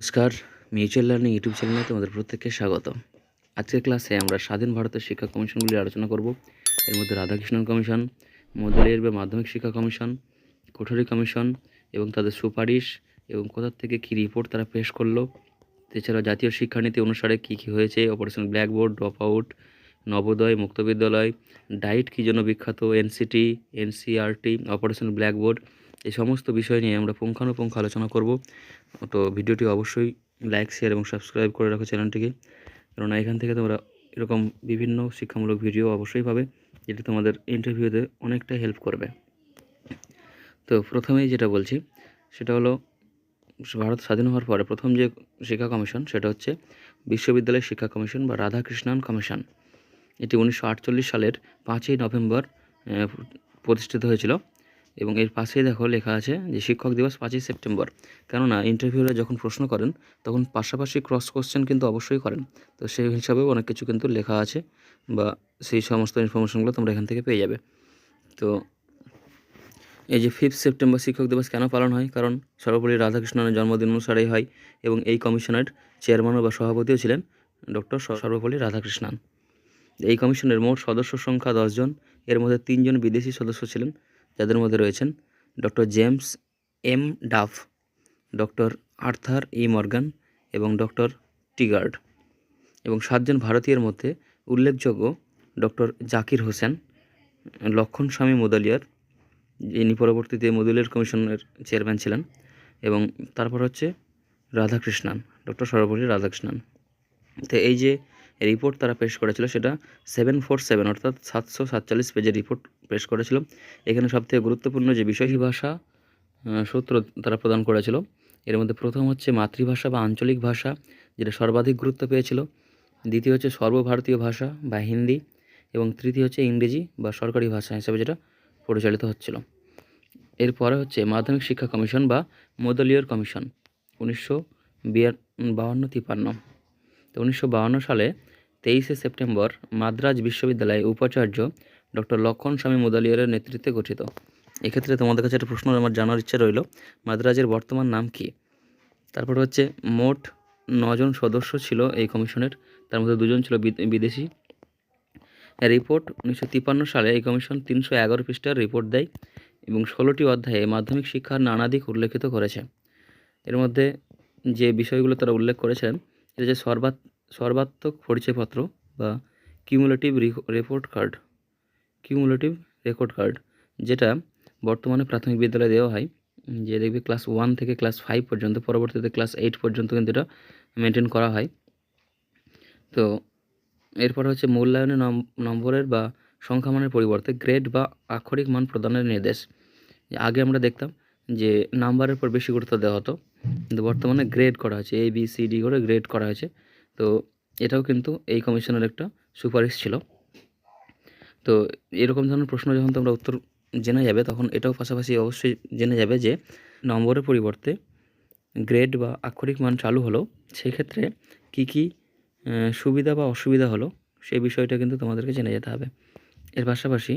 নমস্কার mutual learning YouTube চ্যানেলে তোমাদের প্রত্যেককে স্বাগত আজকের ক্লাসে আমরা স্বাধীন ভারতের শিক্ষা কমিশনগুলি আলোচনা করব। এর মধ্যে রাধাকৃষ্ণন কমিশন মদলের বা মাধ্যমিক শিক্ষা কমিশন, কোঠরি কমিশন এবং তাদের সুপারিশ এবং কোথা থেকে কী রিপোর্ট তারা পেশ করল। এছাড়াও জাতীয় শিক্ষানীতি অনুসারে কী কী হয়েছে operation blackboard drop out Navodaya, মুক্ত বিদ্যালয় ডাইট কী জন্য বিখ্যাত এনসিটি এনসিআরটি অপারেশন ব্ল্যাকবোর্ড এই সমস্ত বিষয় নিয়ে আমরা পুঙ্খানুপুঙ্খ আলোচনা করব। তো ভিডিওটি অবশ্যই লাইক শেয়ার এবং সাবস্ক্রাইব করে রাখো চ্যানেলটিকে। কেননা এখান থেকে তোমরা এরকম বিভিন্ন শিক্ষামূলক ভিডিও অবশ্যই পাবে, যেটি তোমাদের ইন্টারভিউতে অনেকটা হেল্প করবে। তো প্রথমেই যেটা বলছি, সেটা হলো ভারত স্বাধীন হওয়ার পরে প্রথম যে শিক্ষা কমিশন, সেটা হচ্ছে বিশ্ববিদ্যালয় শিক্ষা কমিশন বা রাধাকৃষ্ণন কমিশন। এটি উনিশশো আটচল্লিশ সালের পাঁচই নভেম্বর প্রতিষ্ঠিত হয়েছিল। এবং এর পাশেই দেখো লেখা আছে যে শিক্ষক দিবস পাঁচই সেপ্টেম্বর। কেননা ইন্টারভিউরা যখন প্রশ্ন করেন, তখন পাশাপাশি ক্রস কোশ্চেন কিন্তু অবশ্যই করেন। তো সেই হিসাবেও অনেক কিছু কিন্তু লেখা আছে বা সেই সমস্ত ইনফরমেশনগুলো তোমরা এখান থেকে পেয়ে যাবে। তো এই যে ফিফথ সেপ্টেম্বর শিক্ষক দিবস কেন পালন হয়? কারণ সর্বোপরি রাধাকৃষ্ণনের জন্মদিন অনুসারেই হয় এবং এই কমিশনের চেয়ারম্যান বা সভাপতিও ছিলেন ডক্টর সর্বপল্লী রাধাকৃষ্ণন। এই কমিশনের মোট সদস্য সংখ্যা দশজন এর মধ্যে তিনজন বিদেশি সদস্য ছিলেন। যাদের মধ্যে রয়েছেন doctor James M Duff, doctor Arthur E Morgan এবং ডক্টর টিগার্ড এবং সাতজন ভারতীয়ের মধ্যে উল্লেখযোগ্য ডক্টর জাকির হোসেন, লক্ষণ স্বামী মুদালিয়ার, যিনি পরবর্তীতে মদুলের কমিশনের চেয়ারম্যান ছিলেন এবং তারপর হচ্ছে রাধাকৃষ্ণান, ডক্টর সর্বপল্লী রাধাকৃষ্ণান। তো এই যে রিপোর্ট তারা পেশ করেছিল সেটা সেভেন ফোর সেভেন অর্থাৎ সাতশো সাতচল্লিশ পেজের রিপোর্ট পেশ করেছিল। এখানে সবথেকে গুরুত্বপূর্ণ যে বিষয় ভাষা সূত্র তারা প্রদান করেছিল, এর মধ্যে প্রথম হচ্ছে মাতৃভাষা বা আঞ্চলিক ভাষা, যেটা সর্বাধিক গুরুত্ব পেয়েছিল। দ্বিতীয় হচ্ছে সর্বভারতীয় ভাষা বা হিন্দি, এবং তৃতীয় হচ্ছে ইংরেজি বা সরকারি ভাষা হিসেবে যেটা পরিচালিত হচ্ছিল। এরপরে হচ্ছে মাধ্যমিক শিক্ষা কমিশন বা মোদলীয় কমিশন, উনিশশো বিয়া বাহান্ন তিপান্ন তো উনিশশো বাহান্ন সালে তেইশে সেপ্টেম্বর মাদ্রাজ বিশ্ববিদ্যালয়ে উপাচার্য ডক্টর লক্ষণ স্বামী মুদালিয়ারের নেতৃত্বে গঠিত। এক্ষেত্রে তোমাদের কাছে একটা প্রশ্ন আমার জানার ইচ্ছে রইল, মাদ্রাজের বর্তমান নাম কী? তারপর হচ্ছে, মোট নজন সদস্য ছিল এই কমিশনের, তার মধ্যে দুজন ছিল বিদেশি। রিপোর্ট উনিশশো তিপ্পান্ন সালে এই কমিশন তিনশো এগারো পৃষ্ঠার রিপোর্ট দেয় এবং ষোলোটি অধ্যায়ে মাধ্যমিক শিক্ষার নানা দিক উল্লেখিত করেছে। এর মধ্যে যে বিষয়গুলো তারা উল্লেখ করেছেন, এটা যে সর্বাত, সর্বাত্মক পরিচয়পত্র বা cumulative report card cumulative record card যেটা বর্তমানে প্রাথমিক বিদ্যালয়ে দেওয়া হয়, যে দেখবে ক্লাস ওয়ান থেকে ক্লাস ফাইভ পর্যন্ত, পরবর্তীতে ক্লাস এইট পর্যন্ত কিন্তু এটা মেনটেন করা হয়। তো এরপর হচ্ছে মূল্যায়নের নম- নম্বরের বা সংখ্যামানের পরিবর্তে গ্রেড বা আক্ষরিক মান প্রদানের নির্দেশ। আগে আমরা দেখতাম যে নাম্বারের উপর বেশি গুরুত্ব দেওয়া হতো, কিন্তু বর্তমানে গ্রেড করা হয়েছে এ বি সি ডি করে গ্রেড করা হয়েছে। তো এটাও কিন্তু এই কমিশনের একটা সুপারিশ ছিল। তো এরকম ধরনের প্রশ্ন যখন তোমরা উত্তর জেনে যাবে, তখন এটাও পাশাপাশি অবশ্যই জেনে যাবে যে নম্বরের পরিবর্তে গ্রেড বা আক্ষরিক মান চালু হলো। সেই ক্ষেত্রে কী কী সুবিধা বা অসুবিধা হলো, সেই বিষয়টা কিন্তু তোমাদেরকে জেনে যেতে হবে। এর পাশাপাশি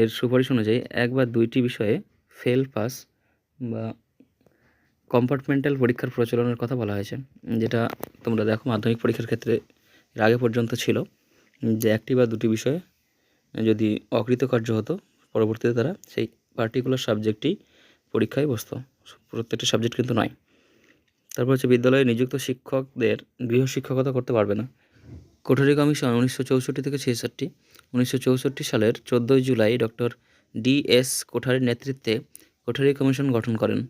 এর সুপারিশ অনুযায়ী এক বা দুইটি বিষয়ে ফেল পাস বা কম্পার্টমেন্টাল পরীক্ষার প্রচলনের কথা বলা হয়েছে, যেটা তোমরা দেখো মাধ্যমিক পরীক্ষার ক্ষেত্রে এর আগে পর্যন্ত ছিল, যে একটি বা দুটি বিষয়ে যদি অকৃতকার্য হতো, পরবর্তীতে তারা সেই পার্টিকুলার সাবজেক্টই পরীক্ষায় বসত। প্রত্যেকটা সাবজেক্ট কিন্তু নয়। তারপর হচ্ছে বিদ্যালয়ে নিযুক্ত শিক্ষকদের গৃহশিক্ষকতা করতে পারবে না। কোঠারি কমিশন উনিশশো চৌষট্টি থেকে ছেষট্টি, উনিশশো চৌষট্টি সালের চোদ্দোই জুলাই ডক্টর ডি এস কোঠারির নেতৃত্বে কোঠারি কমিশন গঠন করেন।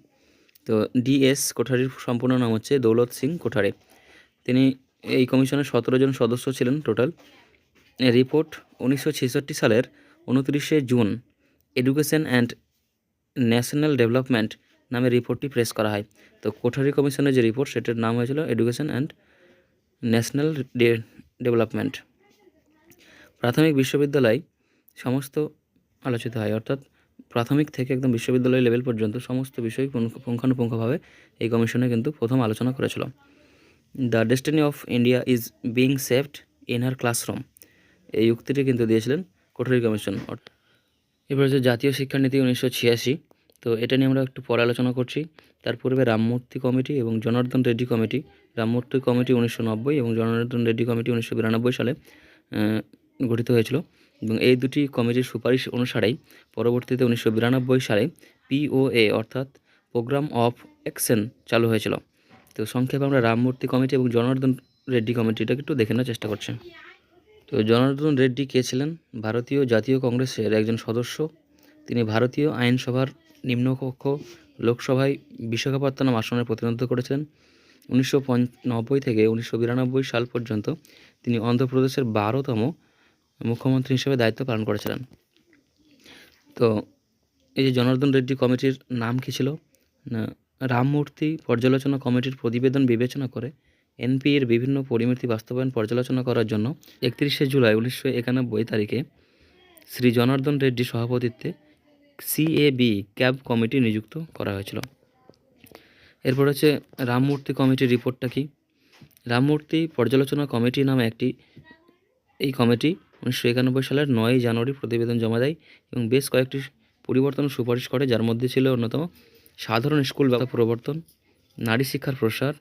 তো ডি এস কোঠারির সম্পূর্ণ নাম হচ্ছে দৌলত সিং কোঠারি। তিনি এই কমিশনের সতেরো জন সদস্য ছিলেন টোটাল। রিপোর্ট উনিশশো ছেষট্টি সালের উনত্রিশে June, education and national development নামে রিপোর্টটি প্রেস করা হয়। তো কোঠারি কমিশনের যে রিপোর্ট, সেটার নাম হয়েছিল এডুকেশন অ্যান্ড ন্যাশনাল ডেভেলপমেন্ট। প্রাথমিক বিশ্ববিদ্যালয় সমস্ত আলোচিত হয়, অর্থাৎ প্রাথমিক থেকে একদম বিশ্ববিদ্যালয় লেভেল পর্যন্ত সমস্ত বিষয় পুঙ্খ- পুঙ্খানুপুঙ্খভাবে এই কমিশনে কিন্তু প্রথম আলোচনা করেছিল। The destiny of India is being saved in her classroom. এই উক্তিটি কিন্তু দিয়েছিলেন কোঠারি কমিশন এবার হচ্ছে জাতীয় শিক্ষানীতি উনিশশো ছিয়াশি, তো এটা নিয়ে আমরা একটু পরে আলোচনা করছি। তার পূর্বে রামমূর্তি কমিটি এবং জনার্দন রেড্ডি কমিটি। রামমূর্তি কমিটি উনিশশো নব্বই এবং জনার্দন রেড্ডি কমিটি উনিশশো বিরানব্বই সালে গঠিত হয়েছিল। এবং এই দুটি কমিটির সুপারিশ অনুসারেই পরবর্তীতে উনিশশো বিরানব্বই সালে পিওএ অর্থাৎ প্রোগ্রাম অফ অ্যাকশন চালু হয়েছিল। তো সংক্ষেপে আমরা রামমূর্তি কমিটি এবং জনার্দন রেড্ডি কমিটিটাকে একটু দেখে নেওয়ার চেষ্টা করছি। তো জনার্দন রেড্ডি কে ছিলেন? ভারতীয় জাতীয় কংগ্রেসের একজন সদস্য। তিনি ভারতীয় আইনসভার নিম্নকক্ষ লোকসভায় বিশাখাপত্তনম আসনের প্রতিনিধিত্ব করেছেন উনিশশো নব্বই থেকে উনিশশো বিরানব্বই সাল পর্যন্ত তিনি অন্ধ্রপ্রদেশের বারোতম মুখ্যমন্ত্রী হিসেবে দায়িত্ব পালন করেছিলেন। তো এই যে জনার্দন রেড্ডি কমিটির নাম কী ছিল? রামমূর্তি পর্যালোচনা কমিটির প্রতিবেদন বিবেচনা করে এনপি এর বিভিন্ন পরিমিতি বাস্তবায়ন পর্যালোচনা করার জন্য একত্রিশে জুলাই উনিশশো একানব্বই তারিখে শ্রী জনার্দন রেড্ডি সভাপতিত্বে সিএবি ক্যাব কমিটি নিযুক্ত করা হয়েছিল। এরপর হচ্ছে রামমূর্তি কমিটির রিপোর্টটা কি? রামমূর্তি পর্যালোচনা কমিটি নামে একটি এই কমিটি উনিশশো একানব্বই সালের নয় জানুয়ারি প্রতিবেদন জমা দেয় এবং বেশ কয়েকটি পরিবর্তন সুপারিশ করে, যার মধ্যে ছিল অন্যতম সাধারণ স্কুল প্রবর্তন, নারী শিক্ষার প্রসার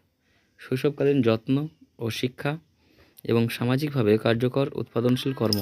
শৈশবকালীন যত্ন ও শিক্ষা এবং সামাজিকভাবে কার্যকর উৎপাদনশীল কর্ম।